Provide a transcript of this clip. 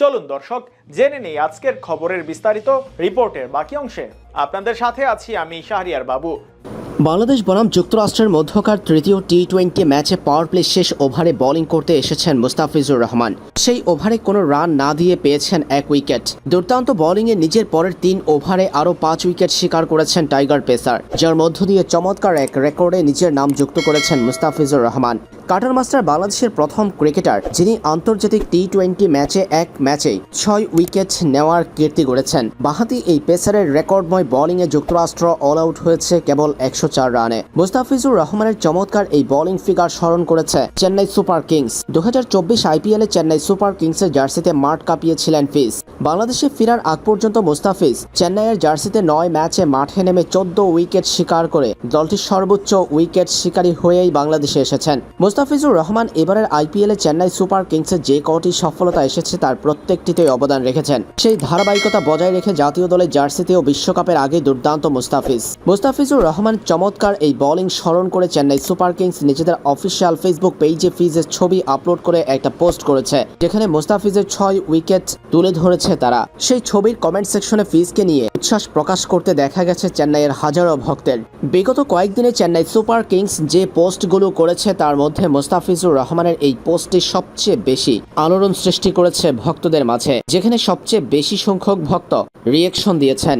চলুন দর্শক, জেনে নেই আজকের খবরের বিস্তারিত রিপোর্টের বাকি অংশে। আপনাদের সাথে আছি আমি শাহরিয়ার বাবু। বাংলাদেশ বনাম যুক্তরাষ্ট্রের মধ্যকার তৃতীয় টি টোয়েন্টি ম্যাচে পাওয়ার প্লে শেষ ওভারে বোলিং করতে এসেছেন মুস্তাফিজুর রহমান। সেই ওভারে কোনো রান না দিয়ে পেয়েছেন এক উইকেট। দুর্দান্ত বোলিংয়ে নিজের পরের তিন ওভারে আরও পাঁচ উইকেট শিকার করেছেন টাইগার পেসার, যার মধ্য দিয়ে চমৎকার এক রেকর্ডে নিজের নাম যুক্ত করেছেন মুস্তাফিজুর রহমান। কাটার মাস্টার বাংলাদেশের প্রথম ক্রিকেটার, যিনি আন্তর্জাতিক টি টোয়েন্টি ম্যাচে এক ম্যাচেই ছয় উইকেট নেওয়ার কীর্তি গড়েছেন। বাহাতি এই পেসারের রেকর্ডময় বোলিংয়ে যুক্তরাষ্ট্র অল আউট হয়েছে কেবল একশো চার রানে। মুস্তাফিজুর রহমানের চমৎকার এই বোলিং ফিগার স্মরণ করেছে চেন্নাই সুপার কিংস। দু আইপিএলে চেন্নাই সুপার কিংসের জার্সিতে মাঠ কাঁপিয়েছিলেন ফিজ। বাংলাদেশে ফেরার আগ পর্যন্ত মুস্তাফিজ চেন্নাইয়ের জার্সিতে নয় ম্যাচে মাঠে নেমে চোদ্দ উইকেট শিকার করে দলটির সর্বোচ্চ উইকেট শিকারী হয়েই বাংলাদেশে এসেছেন। মুস্তাফিজুর রহমান এবারের আইপিএলে চেন্নাই সুপার কিংসের যে কটি সফলতা এসেছে তার প্রত্যেকটিতেই অবদান রেখেছেন। সেই ধারাবাহিকতা বজায় রেখে জাতীয় দলের জার্সিতেও বিশ্বকাপের আগে দুর্দান্ত মুস্তাফিজ। মুস্তাফিজুর রহমান চমৎকার এই বোলিং স্মরণ করে চেন্নাই সুপার কিংস নিজেদের অফিসিয়াল ফেসবুক পেজে ফিজের ছবি আপলোড করে একটা পোস্ট করেছে, যেখানে মুস্তাফিজের ছয় উইকেট তুলে ধরেছে তারা। সেই ছবির কমেন্ট সেকশনে ফিজকে নিয়ে উচ্ছ্বাস প্রকাশ করতে দেখা গেছে চেন্নাইয়ের হাজারো ভক্তের। বিগত কয়েকদিনে চেন্নাই সুপার কিংস যে পোস্টগুলো করেছে, তার মধ্যে মোস্তাফিজুর রহমানের এই পোস্টটি সবচেয়ে বেশি আলোড়ন সৃষ্টি করেছে ভক্তদের মাঝে, যেখানে সবচেয়ে বেশি সংখ্যক ভক্ত রিয়েকশন দিয়েছেন।